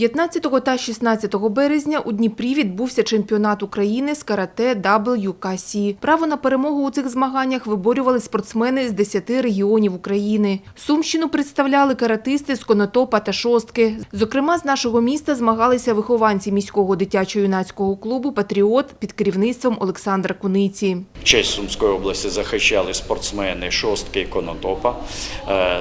15 та 16 березня у Дніпрі відбувся чемпіонат України з карате WKC. Право на перемогу у цих змаганнях виборювали спортсмени з 10 регіонів України. Сумщину представляли каратисти з Конотопа та Шостки. Зокрема, з нашого міста змагалися вихованці міського дитячо-юнацького клубу Патріот під керівництвом Олександра Куниці. Честь Сумської області захищали спортсмени шостки і Конотопа.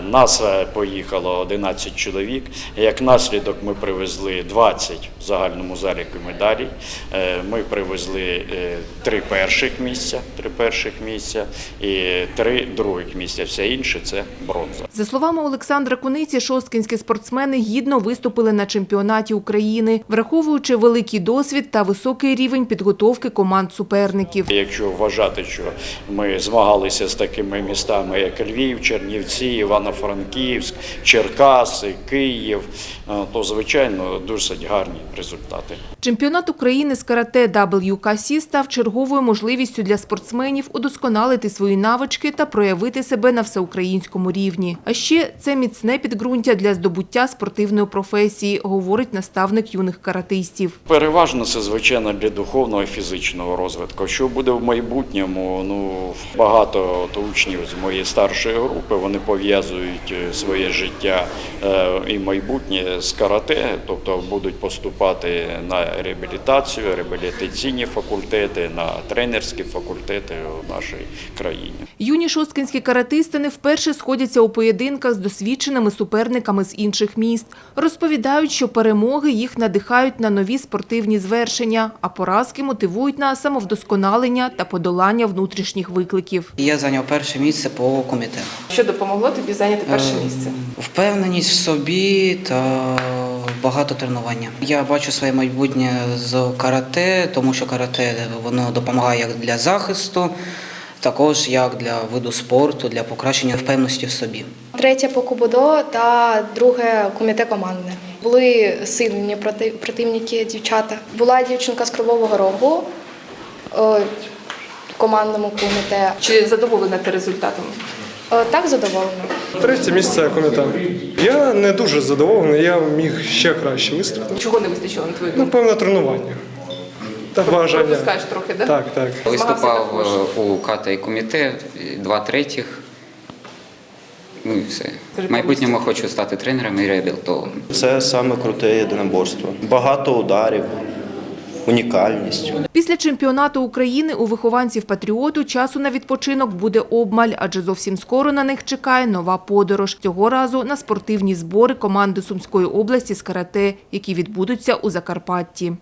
Нас поїхало 11 чоловік. Як наслідок ми привезли 20 в загальному заліку медалей. Е, Ми привезли е, три перших місця, три перших місця і три других місця. Все інше це бронза. За словами Олександра Куниці, шосткінські спортсмени гідно виступили на чемпіонаті України, враховуючи великий досвід та високий рівень підготовки команд суперників. Якщо вважати, що ми змагалися з такими містами, як Львів, Чернівці, Івано-Франківськ, Черкаси, Київ, е, то звичайно досить гарні результати. Чемпіонат України з карате WKC став черговою можливістю для спортсменів удосконалити свої навички та проявити себе на всеукраїнському рівні. А ще це міцне підґрунтя для здобуття спортивної професії, говорить наставник юних каратистів. Переважно це звичайно для духовного і фізичного розвитку. Що буде в майбутньому? Ну багато от учнів з моєї старшої групи вони пов'язують е, своє життя е, і майбутнє з карате, тобто будуть поступати на реабілітацію, реабілітаційні факультети, на тренерські факультети у нашій країні. Юні шосткинські каратисти не вперше сходяться у поєдинках з досвідченими суперниками з інших міст. Розповідають, що перемоги їх надихають на нові спортивні звершення, а поразки мотивують на самовдосконалення та подолання внутрішніх викликів. Я зайняв перше місце по комітету. Що допомогло тобі зайняти перше Е, місце? Впевненість в собі та багато тренування. Я бачу своє майбутнє з карате, тому що карате воно допомагає як для захисту, також як для виду спорту, для покращення впевненості в собі. Третє по кубодо та друге коміте командне. Були сильні проти- противники, дівчата. Була дівчинка з Кривого Рогу е, в командному коміте. Чи задоволена ти результатом? Е, Так задоволена. Третє місце комітет. Я не дуже задоволений, я міг ще краще виступити. Чого не вистачило на твою Напевно, тренування. Та бажання. трохи, да? Так, так. Виступав е, у КАТА і комітет, два третіх. Ну і все. В майбутньому хочу стати тренером і реабілітологом. Це саме круте єдиноборство. Багато ударів, унікальність. Після чемпіонату України у вихованців патріоту часу на відпочинок буде обмаль, адже зовсім скоро на них чекає нова подорож. Цього разу на спортивні збори команди Сумської області з карате, які відбудуться у Закарпатті.